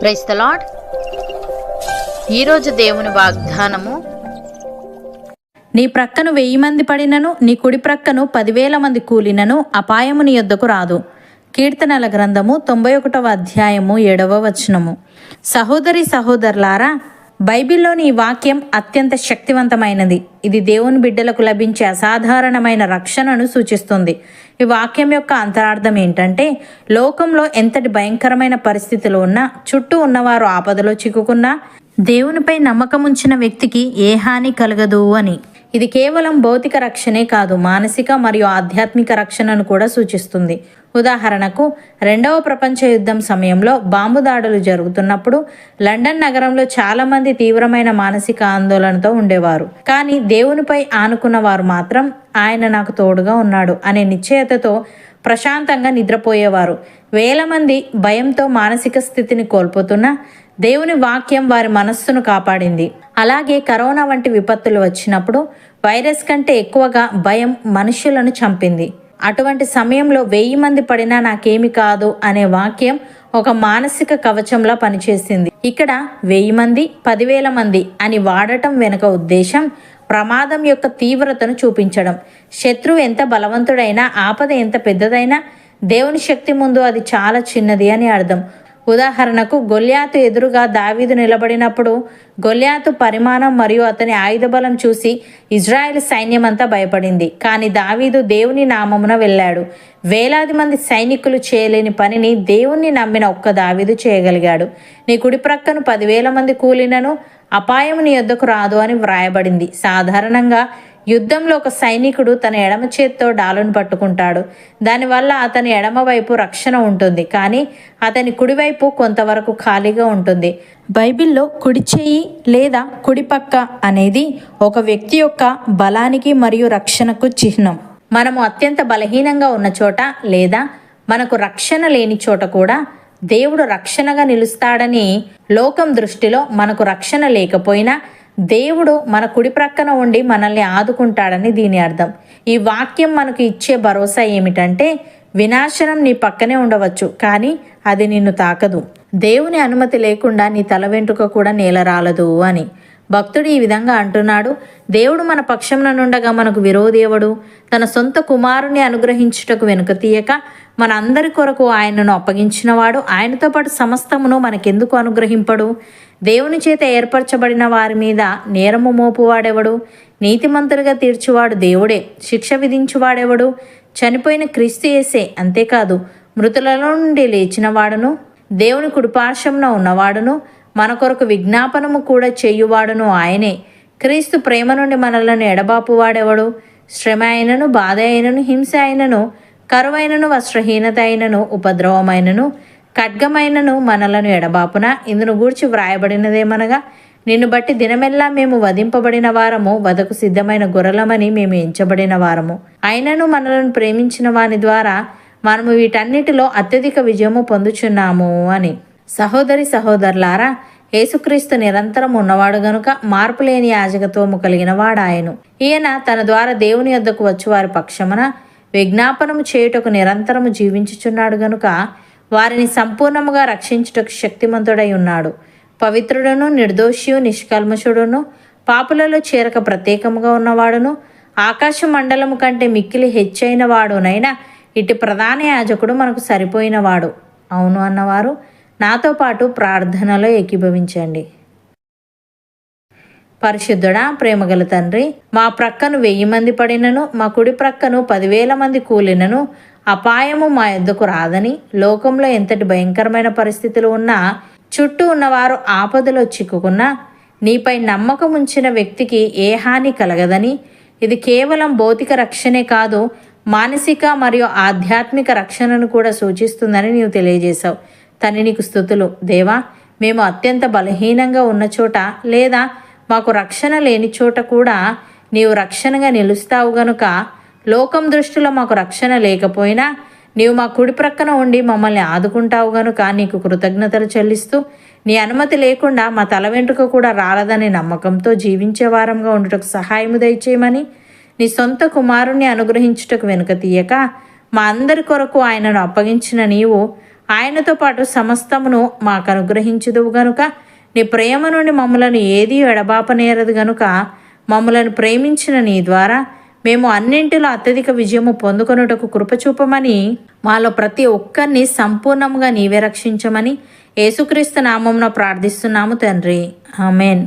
Price the lord ఈరోజు దేవుని వాగ్దానము నీ ప్రక్కను వెయ్యి మంది పడినను నీ కుడి ప్రక్కను పదివేల మంది కూలినను అపాయము నీ యొద్దకు రాదు. కీర్తనల గ్రంథము తొంభై ఒకటవ అధ్యాయము ఏడవ వచనము. సహోదరి సహోదరులారా బైబిల్లోని ఈ వాక్యం అత్యంత శక్తివంతమైనది. ఇది దేవుని బిడ్డలకు లభించే అసాధారణమైన రక్షణను సూచిస్తుంది. ఈ వాక్యం యొక్క అంతరార్థం ఏంటంటే లోకంలో ఎంతటి భయంకరమైన పరిస్థితులు ఉన్నా చుట్టూ ఉన్నవారు ఆపదలో చిక్కుకున్నా దేవునిపై నమ్మకం ఉంచిన వ్యక్తికి ఏ హాని కలగదు అని. ఇది కేవలం భౌతిక రక్షణే కాదు మానసిక మరియు ఆధ్యాత్మిక రక్షణను కూడా సూచిస్తుంది. ఉదాహరణకు రెండవ ప్రపంచ యుద్ధం సమయంలో బాంబు దాడులు జరుగుతున్నప్పుడు లండన్ నగరంలో చాలామంది తీవ్రమైన మానసిక ఆందోళనతో ఉండేవారు. కానీ దేవునిపై ఆనుకున్న వారు మాత్రం ఆయన నాకు తోడుగా ఉన్నాడు అనే నిశ్చయతతో ప్రశాంతంగా నిద్రపోయేవారు. వేల మంది భయంతో మానసిక స్థితిని కోల్పోతున్నా దేవుని వాక్యం వారి మనస్సును కాపాడింది. అలాగే కరోనా వంటి విపత్తులు వచ్చినప్పుడు వైరస్ కంటే ఎక్కువగా భయం మనుషులను చంపింది. అటువంటి సమయంలో వెయ్యి మంది పడినా నాకేమి కాదు అనే వాక్యం ఒక మానసిక కవచంలా పనిచేసింది. ఇక్కడ వెయ్యి మంది పదివేల మంది అని వాడటం వెనుక ఉద్దేశం ప్రమాదం యొక్క తీవ్రతను చూపించడం. శత్రువు ఎంత బలవంతుడైనా ఆపద ఎంత పెద్దదైనా దేవుని శక్తి ముందు అది చాలా చిన్నది అని అర్థం. ఉదాహరణకు గొల్యాతు ఎదురుగా దావీదు నిలబడినప్పుడు గొల్యాతు పరిమాణం మరియు అతని ఆయుధ బలం చూసి ఇజ్రాయెల్ సైన్యమంతా భయపడింది. కానీ దావీదు దేవుని నామమున వెళ్ళాడు. వేలాది మంది సైనికులు చేయలేని పనిని దేవుణ్ణి నమ్మిన ఒక్క దావీదు చేయగలిగాడు. నీ కుడి ప్రక్కను పదివేల మంది కూలినను అపాయం నీ యొద్దకు రాదు అని వ్రాయబడింది. సాధారణంగా యుద్ధంలో ఒక సైనికుడు తన ఎడమ చేత్తో డాలును పట్టుకుంటాడు. దానివల్ల అతని ఎడమ వైపు రక్షణ ఉంటుంది. కానీ అతని కుడివైపు కొంతవరకు ఖాళీగా ఉంటుంది. బైబిల్లో కుడి చేయి లేదా కుడిపక్క అనేది ఒక వ్యక్తి యొక్క బలానికి మరియు రక్షణకు చిహ్నం. మనము అత్యంత బలహీనంగా ఉన్న చోట లేదా మనకు రక్షణ లేని చోట కూడా దేవుడు రక్షణగా నిలుస్తాడని లోకం దృష్టిలో మనకు రక్షణ లేకపోయినా దేవుడు మన కుడి ప్రక్కన ఉండి మనల్ని ఆదుకుంటాడని దీని అర్థం. ఈ వాక్యం మనకు ఇచ్చే భరోసా ఏమిటంటే వినాశనం నీ పక్కనే ఉండవచ్చు కానీ అది నిన్ను తాకదు. దేవుని అనుమతి లేకుండా నీ తల వెంట్రుక కూడా నేలరాలదు అని. భక్తుడు ఈ విధంగా అంటున్నాడు దేవుడు మన పక్షంలోనుండగా మనకు విరోధేవుడు. తన సొంత కుమారుని అనుగ్రహించుటకు వెనుక తీయక మన అందరి కొరకు ఆయనను అప్పగించినవాడు. ఆయనతో పాటు సమస్తమును మనకెందుకు అనుగ్రహింపడు? దేవుని చేత ఏర్పరచబడిన వారి మీద నేరము మోపువాడెవడు? నీతిమంతులుగా తీర్చువాడు దేవుడే. శిక్ష విధించువాడెవడు? చనిపోయిన క్రీస్తు ఏసే అంతేకాదు. మృతులలో నుండి లేచిన వాడును దేవుని కుడిపార్శ్వమున ఉన్నవాడును మన కొరకు విజ్ఞాపనము కూడా చేయువాడును ఆయనే. క్రీస్తు ప్రేమ నుండి మనలను ఎడబాపువాడెవడు? శ్రమ అయినను బాధ అయినను హింస అయినను కరువైనను వస్త్రహీనత అయినను ఉపద్రవమైనను ఖడ్గమైనను మనలను ఎడబాపున ఇందును గూర్చి వ్రాయబడినదేమనగా నిన్ను బట్టి దినమెల్లా మేము వధింపబడిన వారము వదకు సిద్ధమైన గొర్రెలమని మేము ఎంచబడిన వారము. అయినను మనలను ప్రేమించిన వాని ద్వారా మనము వీటన్నిటిలో అత్యధిక విజయము పొందుచున్నాము అని. సహోదరి సహోదరులారా యేసుక్రీస్తు నిరంతరం ఉన్నవాడు గనుక మార్పులేని యాజకత్వము కలిగిన వాడాయను. ఈయన తన ద్వారా దేవుని యొద్దకు వచ్చి వారి పక్షమున విజ్ఞాపనము చేయుటకు నిరంతరము జీవించుచున్నాడు గనుక వారిని సంపూర్ణముగా రక్షించుటకు శక్తిమంతుడై ఉన్నాడు. పవిత్రుడును నిర్దోషియు నిష్కల్మషుడును పాపులలో చేరక ప్రత్యేకముగా ఉన్నవాడును ఆకాశ మండలము కంటే మిక్కిలి హెచ్చైన వాడునైనా ఇటు ప్రధాన యాజకుడు మనకు సరిపోయినవాడు. అవును అన్నవారు నాతో పాటు ప్రార్థనలో ఏకీభవించండి. పరిశుద్ధుడా ప్రేమగల తండ్రి మా ప్రక్కను వెయ్యి మంది పడినను మా కుడి ప్రక్కను పదివేల మంది కూలినను అపాయము మా యుద్ధకు రాదని లోకంలో ఎంతటి భయంకరమైన పరిస్థితులు ఉన్నా చుట్టూ ఉన్నవారు ఆపదలో చిక్కుకున్నా నీపై నమ్మకం ఉంచిన వ్యక్తికి ఏ హాని కలగదని ఇది కేవలం భౌతిక రక్షణే కాదు మానసిక మరియు ఆధ్యాత్మిక రక్షణను కూడా సూచిస్తుందని నీవు తెలియజేశావు. తని నీకు స్థుతులు. దేవా మేము అత్యంత బలహీనంగా ఉన్న చోట లేదా మాకు రక్షణ లేని చోట కూడా నీవు రక్షణగా నిలుస్తావు గనుక లోకం దృష్టిలో మాకు రక్షణ లేకపోయినా నీవు మా కుడి ప్రక్కన ఉండి మమ్మల్ని ఆదుకుంటావు గనుక నీకు కృతజ్ఞతలు చెల్లిస్తూ నీ అనుమతి లేకుండా మా తల వెంట్రుక కూడా రాలదనే నమ్మకంతో జీవించే వారంగా ఉండుటకు సహాయము దయచేయమని నీ సొంత కుమారుణ్ణి అనుగ్రహించుటకు వెనుక తీయక మా అందరి కొరకు ఆయనను అప్పగించిన నీవు ఆయనతో పాటు సమస్తమును మాకు అనుగ్రహించుదువు గనుక నీ ప్రేమ నుండి మమ్మలను ఏది ఎడబాపనేరదు గనుక మమ్మలను ప్రేమించిన నీ ద్వారా మేము అన్నింటిలో అత్యధిక విజయము పొందుకొనుటకు కృపచూపమని మాలో ప్రతి ఒక్కరిని సంపూర్ణంగా నీవే రక్షించమని యేసుక్రీస్తు నామంన ప్రార్థిస్తున్నాము తండ్రి. ఆమెన్.